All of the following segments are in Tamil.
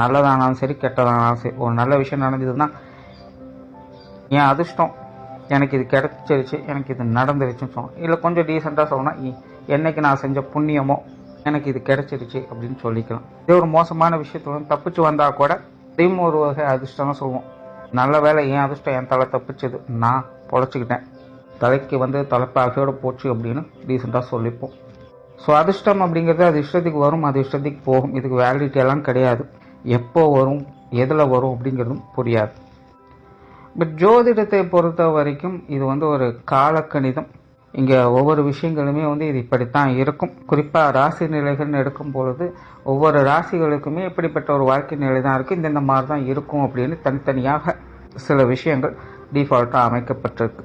நல்லதானாலும் சரி கெட்டதானாலும் சரி ஒரு நல்ல விஷயம் நடந்ததுன்னா என் அதிர்ஷ்டம் எனக்கு இது கிடச்சிருச்சு எனக்கு இது நடந்துருச்சுன்னு சொல்லணும் இல்லை கொஞ்சம் டீசெண்டாக சொல்லணும் என்னைக்கு நான் செஞ்ச புண்ணியமோ எனக்கு இது கிடச்சிருச்சு அப்படின்னு சொல்லிக்கலாம். இதே ஒரு மோசமான விஷயத்துல தப்பிச்சு வந்தால் கூட அதையும் ஒரு வகை அதிர்ஷ்டம் தான் சொல்லுவோம். நல்ல வேலை என் அதிர்ஷ்டம் என் தலை தப்பிச்சது நான் பொழைச்சிக்கிட்டேன். தலைக்கு வந்து தலைப்பாகையோடு போச்சு அப்படின்னு டீசெண்டாக சொல்லிப்போம். ஸோ அதிர்ஷ்டம் அப்படிங்கிறது அது இஷ்டத்துக்கு வரும் அது இஷ்டத்துக்கு போகும். இதுக்கு வேலிடிட்டி எல்லாம் கிடையாது. எப்போ வரும் எதில் வரும் அப்படிங்கிறதும் புரியாது. பட் ஜோதிடத்தை பொறுத்த வரைக்கும் இது வந்து ஒரு காலக்கணிதம். இங்கே ஒவ்வொரு விஷயங்களுமே வந்து இது இப்படித்தான் இருக்கும். குறிப்பாக ராசி நிலைகள்னு எடுக்கும் பொழுது ஒவ்வொரு ராசிகளுக்குமே இப்படிப்பட்ட ஒரு வாழ்க்கை நிலை தான் இருக்குது இந்தந்த மாதிரி தான் இருக்கும் அப்படின்னு தனித்தனியாக சில விஷயங்கள் டிஃபால்ட்டாக அமைக்கப்பட்டிருக்கு.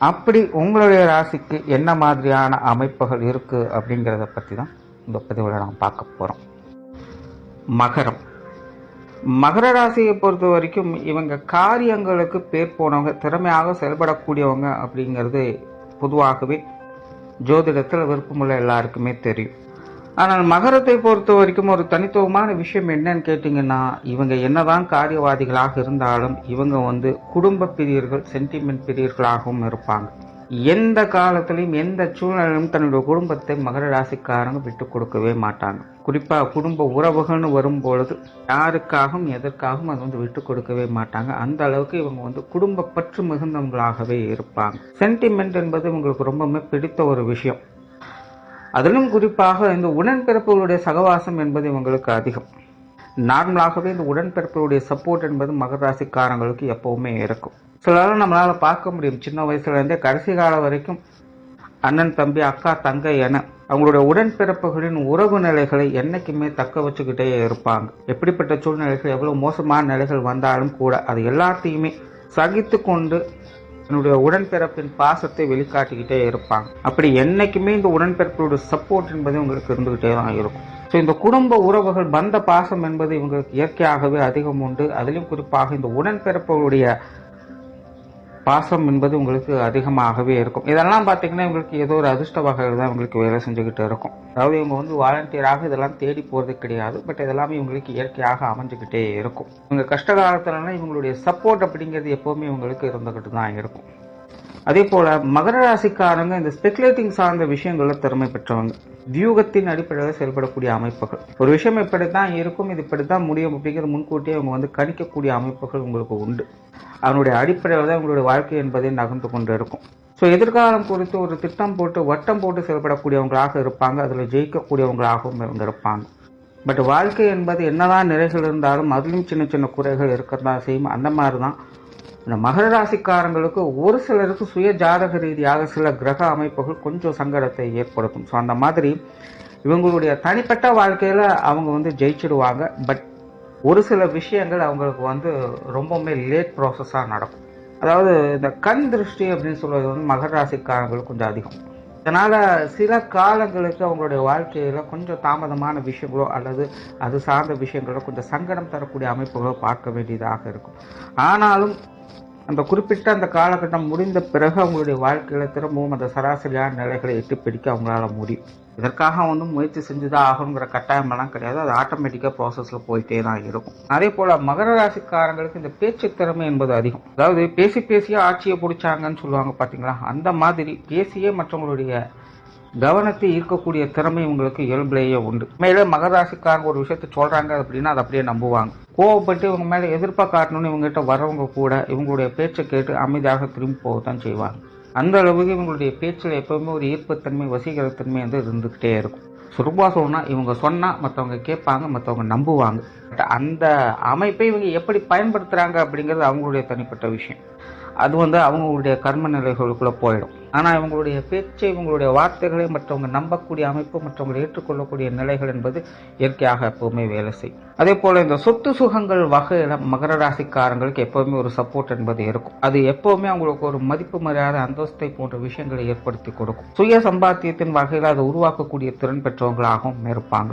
அப்படி உங்களுடைய ராசிக்கு என்ன மாதிரியான அமைப்புகள் இருக்குது அப்படிங்கிறத பற்றி தான் இந்த பதிவில் நாம் பார்க்க போகிறோம் மகரம். மகர ராசியை பொறுத்த வரைக்கும் இவங்க காரியங்களுக்கு பேர் போனவங்க திறமையாக செயல்படக்கூடியவங்க அப்படிங்கிறது பொதுவாகவே ஜோதிடத்தில் விருப்பமுள்ள எல்லாருக்குமே தெரியும். ஆனால் மகரத்தை பொறுத்த வரைக்கும் ஒரு தனித்துவமான விஷயம் என்னன்னு கேட்டிங்கன்னா இவங்க என்னதான் காரியவாதிகளாக இருந்தாலும் இவங்க வந்து குடும்ப பிரியர்கள் சென்டிமெண்ட் பிரியர்களாகவும் இருப்பாங்க. எந்த காலத்திலையும் எந்த சூழ்நிலையிலும் தன்னுடைய குடும்பத்தை மகர ராசிக்காரங்க விட்டு கொடுக்கவே மாட்டாங்க. குறிப்பாக குடும்ப உறவுகள்னு வரும்பொழுது யாருக்காகவும் எதற்காகவும் அது வந்து விட்டு கொடுக்கவே மாட்டாங்க. அந்த அளவுக்கு இவங்க வந்து குடும்ப பற்று மிகுந்தவங்களாகவே இருப்பாங்க. சென்டிமெண்ட் என்பது இவங்களுக்கு ரொம்பவுமே பிடித்த ஒரு விஷயம். அதிலும் குறிப்பாக இந்த உடன்பிறப்புகளுடைய சகவாசம் என்பது இவங்களுக்கு அதிகம். நார்மலாகவே இந்த உடன்பிறப்புகளுடைய சப்போர்ட் என்பது மகராசிக்காரங்களுக்கு எப்பவுமே இருக்கும். சிலரும் நம்மளால் பார்க்க முடியும். சின்ன வயசுலேருந்தே கடைசி காலம் வரைக்கும் அண்ணன் தம்பி அக்கா தங்கை என அவங்களுடைய உடன்பிறப்புகளின் உறவு நிலைகளை என்றைக்குமே தக்க வச்சுக்கிட்டே இருப்பாங்க. எப்படிப்பட்ட சூழ்நிலைகள் எவ்வளோ மோசமான நிலைகள் வந்தாலும் கூட அது எல்லாத்தையுமே சகித்து கொண்டு என்னுடைய உடன்பிறப்பின் பாசத்தை வெளிக்காட்டிக்கிட்டே இருப்பாங்க. அப்படி என்னைக்குமே இந்த உடன்பிறப்புடைய சப்போர்ட் என்பது உங்களுக்கு இருந்துகிட்டே தான் இருக்கும். ஸோ இந்த குடும்ப உறவுகள் பந்த பாசம் என்பது இவங்களுக்கு இயற்கையாகவே அதிகம் உண்டு. அதிலும் குறிப்பாக இந்த உடன்பிறப்புடைய பாசம் என்பது உங்களுக்கு அதிகமாகவே இருக்கும். இதெல்லாம் பார்த்தீங்கன்னா இவங்களுக்கு ஏதோ ஒரு அதிர்ஷ்ட வகையில் தான் இவங்களுக்கு வேலை செஞ்சுக்கிட்டு இருக்கும். அதாவது இவங்க வந்து வாலண்டியராக இதெல்லாம் தேடி போகிறது கிடையாது. பட் இதெல்லாமே இவங்களுக்கு இயற்கையாக அமைஞ்சுக்கிட்டே இருக்கும். இவங்க கஷ்ட காலத்துலலாம் இவங்களுடைய சப்போர்ட் அப்படிங்கிறது எப்போவுமே இவங்களுக்கு இருந்துக்கிட்டு தான் இருக்கும். அதே போல் மகர ராசிக்காரங்க இந்த ஸ்பெகுலேட்டிங் சார்ந்த விஷயங்களில் திறமை பெற்றவங்க. வியூகத்தின் அடிப்படையில் செயல்படக்கூடிய அமைப்புகள். ஒரு விஷயம் இப்படி தான் இருக்கும் இது இப்படி தான் முடியும் அப்படிங்கிறது முன்கூட்டியே அவங்க வந்து கணிக்கக்கூடிய அமைப்புகள் உங்களுக்கு உண்டு. அதனுடைய அடிப்படையில் தான் உங்களுடைய வாழ்க்கை என்பதை நகர்ந்து கொண்டு இருக்கும். ஸோ எதிர்காலம் குறித்து ஒரு திட்டம் போட்டு வட்டம் போட்டு செயல்படக்கூடியவங்களாக இருப்பாங்க. அதில் ஜெயிக்கக்கூடியவங்களாகவும் இவங்க இருப்பாங்க பட் வாழ்க்கை என்பது என்னதான் நிறைகள் இருந்தாலும் அதுலேயும் சின்ன சின்ன குறைகள் இருக்கிறதா செய்யும். அந்த மாதிரி தான் இந்த மகர ராசிக்காரங்களுக்கு ஒரு சிலருக்கு சுய ஜாதக ரீதியாக சில கிரக அமைப்புகள் கொஞ்சம் சங்கடத்தை ஏற்படுத்தும். ஸோ அந்த மாதிரி இவங்களுடைய தனிப்பட்ட வாழ்க்கையில் அவங்க வந்து ஜெயிச்சிடுவாங்க. பட் ஒரு சில விஷயங்கள் அவங்களுக்கு வந்து ரொம்பவுமே லேட் ப்ராசஸாக நடக்கும். அதாவது இந்த கண் திருஷ்டி அப்படின்னு சொல்வது வந்து மகர ராசிக்காரங்களுக்கு கொஞ்சம் அதிகம். இதனால் சில காலங்களுக்கு அவங்களுடைய வாழ்க்கையில் கொஞ்சம் தாமதமான விஷயங்களோ அல்லது அது சார்ந்த விஷயங்களோ கொஞ்சம் சங்கடம் தரக்கூடிய அமைப்புகளோ பார்க்க வேண்டியதாக இருக்கும். ஆனாலும் அந்த குறிப்பிட்ட அந்த காலகட்டம் முடிந்த பிறகு அவங்களுடைய வாழ்க்கையில் திரும்பவும் அந்த சராசரியான நிலைகளை எட்டு பிடிக்க அவங்களால முடியும் இதற்காக வந்து முயற்சி செஞ்சுதான் ஆகணுங்கிற கட்டாயமெல்லாம் கிடையாது. அது ஆட்டோமேட்டிக்காக ப்ராசஸில் போயிட்டே தான் இருக்கும். அதே போல் மகர ராசிக்காரங்களுக்கு இந்த பேச்சு திறமை என்பது அதிகம். அதாவது பேசி பேசியே ஆட்சியை பிடிச்சாங்கன்னு சொல்லுவாங்க பார்த்தீங்களா அந்த மாதிரி பேசியே மற்றவங்களுடைய கவனத்தை ஈர்க்கக்கூடிய திறமை உங்களுக்கு இயல்பிலேயே உண்டு. மேலே மகராசிக்காரங்க ஒரு விஷயத்த சொல்றாங்க அப்படின்னா அதை அப்படியே நம்புவாங்க. கோவப்பட்டு இவங்க மேலே எதிர்ப்பாக காட்டணும்னு இவங்ககிட்ட வரவங்க கூட இவங்களுடைய பேச்சை கேட்டு அமைதியாக திரும்பி போகத்தான் செய்வாங்க. அந்த அளவுக்கு இவங்களுடைய பேச்சில் எப்பவுமே ஒரு ஈர்ப்புத்தன்மை வசீகரத்தன்மை வந்து இருந்துக்கிட்டே இருக்கும். சுருபா சொன்னால் இவங்க சொன்னால் மற்றவங்க கேட்பாங்க மற்றவங்க நம்புவாங்க. பட் அந்த அமைப்பை இவங்க எப்படி பயன்படுத்துகிறாங்க அப்படிங்கிறது அவங்களுடைய தனிப்பட்ட விஷயம். அது வந்து அவங்களுடைய கர்ம நிலைகளுக்குள்ளே போயிடும். ஆனால் இவங்களுடைய பேச்சை இவங்களுடைய வார்த்தைகளை மற்றவங்க நம்பக்கூடிய அமைப்பு மற்றவங்களை ஏற்றுக்கொள்ளக்கூடிய நிலைகள் என்பது இயற்கையாக எப்பவுமே வேலை செய்யும். அதே போல் இந்த சொத்து சுகங்கள் வகையில் மகர ராசிக்காரங்களுக்கு எப்போவுமே ஒரு சப்போர்ட் என்பது இருக்கும். அது எப்போவுமே அவங்களுக்கு ஒரு மதிப்பு மரியாதை அந்தஸ்தை போன்ற விஷயங்களை ஏற்படுத்தி கொடுக்கும். சுய சம்பாத்தியத்தின் வகையில் அதை உருவாக்கக்கூடிய திறன் பெற்றவங்களாகவும் இருப்பாங்க.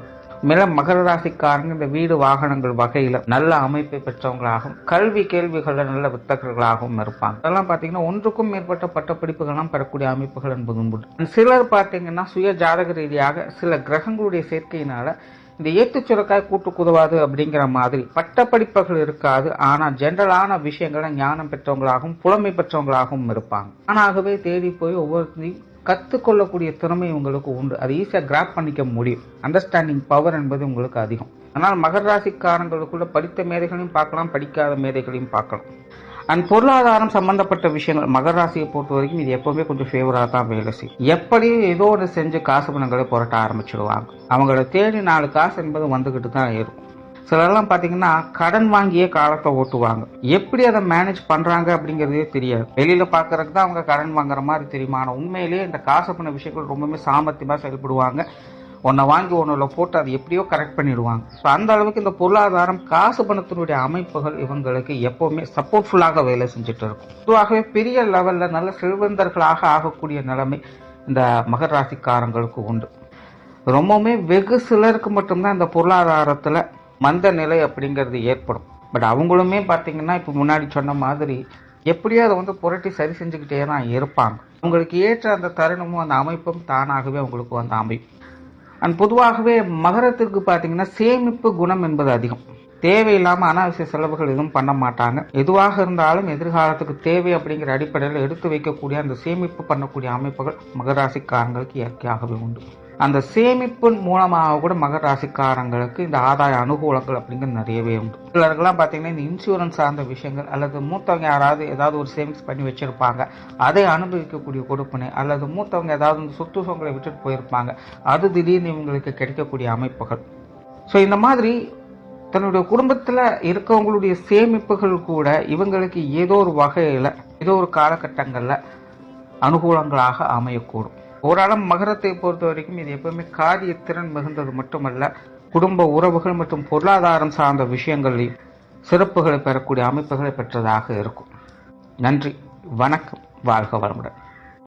மில மகர ராசிக்காரங்க இந்த வீடு வாகனங்கள் வகையில நல்ல அமைப்பை பெற்றவங்களாகவும் கல்வி கேள்விகள்ல நல்ல வித்தகர்களாகவும் இருப்பாங்க. அதெல்லாம் பாத்தீங்கன்னா ஒன்றுக்கும் மேற்பட்ட பட்டப்படிப்புகள்லாம் பெறக்கூடிய அமைப்புகள் என்பது உண்டு. சிலர் பாத்தீங்கன்னா சுய ஜாதக ரீதியாக சில கிரகங்களுடைய சேர்க்கையினால இந்த ஏத்து சுரக்காய் கூட்டு குதவாது அப்படிங்கிற மாதிரி பட்டப்படிப்புகள் இருக்காது. ஆனால் ஜென்ரலான விஷயங்களை ஞானம் பெற்றவங்களாகவும் புலமை பெற்றவங்களாகவும் இருப்பாங்க. ஆனாகவே தேடி போய் ஒவ்வொருத்தையும் கற்றுக்கொள்ளக்கூடிய திறமை உங்களுக்கு உண்டு. அது ஈஸியாக கிராப் பண்ணிக்க முடியும். அண்டர்ஸ்டாண்டிங் பவர் என்பது உங்களுக்கு அதிகம். ஆனால் மகர ராசிக்காரங்களுக்குள்ள படித்த மேதைகளையும் பார்க்கலாம் படிக்காத மேதைகளையும் பார்க்கலாம். அண்ட் பொருளாதாரம் சம்பந்தப்பட்ட விஷயங்கள் மகர ராசியை பொறுத்த வரைக்கும் இது எப்பவுமே கொஞ்சம் ஃபேவராக தான் வேலை செய்யும். எப்படி ஏதோ ஒன்று செஞ்சு காசு பணங்களை புரட்ட ஆரம்பிச்சிடுவாங்க அவங்கள தேடி நாலு காசு என்பது வந்துக்கிட்டு தான் இருக்கும். சிலர்லாம் பார்த்தீங்கன்னா கடன் வாங்கியே காலத்தை ஓட்டுவாங்க. எப்படி அதை மேனேஜ் பண்ணுறாங்க அப்படிங்கிறதே தெரியாது. வெளியில் பார்க்குறதுக்கு தான் அவங்க கடன் வாங்குற மாதிரி தெரியுமா? ஆனால் உண்மையிலேயே இந்த காசு பண்ண விஷயங்கள் ரொம்பவுமே சாமர்த்தியமாக செயல்படுவாங்க. ஒன்றை வாங்கி ஒன்றில் போட்டு அதை எப்படியோ கரெக்ட் பண்ணிடுவாங்க. ஸோ அந்த அளவுக்கு இந்த பொருளாதாரம் காசு பணத்தினுடைய அமைப்புகள் இவங்களுக்கு எப்போவுமே சப்போர்ட்ஃபுல்லாக வேலை செஞ்சுட்டு இருக்கும். பொதுவாகவே பெரிய லெவலில் நல்ல செல்வந்தர்களாக ஆகக்கூடிய நிலைமை இந்த மகர ராசிக்காரங்களுக்கு உண்டு. ரொம்பவுமே வெகு சிலருக்கு மட்டும்தான் இந்த பொருளாதாரத்தில் மந்த நிலை அப்படிங்கிறது ஏற்படும். பட் அவங்களுமே பார்த்தீங்கன்னா இப்போ முன்னாடி சொன்ன மாதிரி எப்படியோ அதை வந்து புரட்டி சரி செஞ்சுக்கிட்டே தான் இருப்பாங்க. அவங்களுக்கு ஏற்ற அந்த தருணமும் அந்த அமைப்பும் தானாகவே அவங்களுக்கு வந்து அமையும். அண்ட் பொதுவாகவே மகரத்துக்கு பார்த்தீங்கன்னா சேமிப்பு குணம் என்பது அதிகம். தேவையில்லாமல் அனாவசிய செலவுகள் எதுவும் பண்ண மாட்டாங்க. எதுவாக இருந்தாலும் எதிர்காலத்துக்கு தேவை அப்படிங்கிற அடிப்படையில் எடுத்து வைக்கக்கூடிய அந்த சேமிப்பு பண்ணக்கூடிய அமைப்புகள் மகராசிக்காரங்களுக்கு இயற்கையாகவே உண்டு. அந்த சேமிப்பின் மூலமாக கூட மகர ராசிக்காரங்களுக்கு இந்த ஆதாய அனுகூலங்கள் அப்படிங்கிறது நிறையவே உண்டு. சிலருக்கெல்லாம் பார்த்தீங்கன்னா இந்த இன்சூரன்ஸ் சார்ந்த விஷயங்கள் அல்லது மூத்தவங்க யாராவது ஏதாவது ஒரு சேவிங்ஸ் பண்ணி வச்சுருப்பாங்க. அதை அனுபவிக்கக்கூடிய கொடுப்பினை அல்லது மூத்தவங்க ஏதாவது இந்த சொத்து சுகங்களை விட்டுட்டு போயிருப்பாங்க. அது திடீர்னு இவங்களுக்கு கிடைக்கக்கூடிய அமைப்புகள். ஸோ இந்த மாதிரி தன்னுடைய குடும்பத்தில் இருக்கவங்களுடைய சேமிப்புகள் கூட இவங்களுக்கு ஏதோ ஒரு வகையில் ஏதோ ஒரு காலகட்டங்களில் அனுகூலங்களாக அமையக்கூடும். ஓராளம் மகரத்தை பொறுத்த வரைக்கும் இது எப்பவுமே காரிய திறன் மிகுந்தது மட்டுமல்ல குடும்ப உறவுகள் மற்றும் பொருளாதாரம் சார்ந்த விஷயங்களில் சிறப்புகளை பெறக்கூடிய அமைப்புகளை பெற்றதாக இருக்கும். நன்றி வணக்கம் வாழ்க வளமுடன்.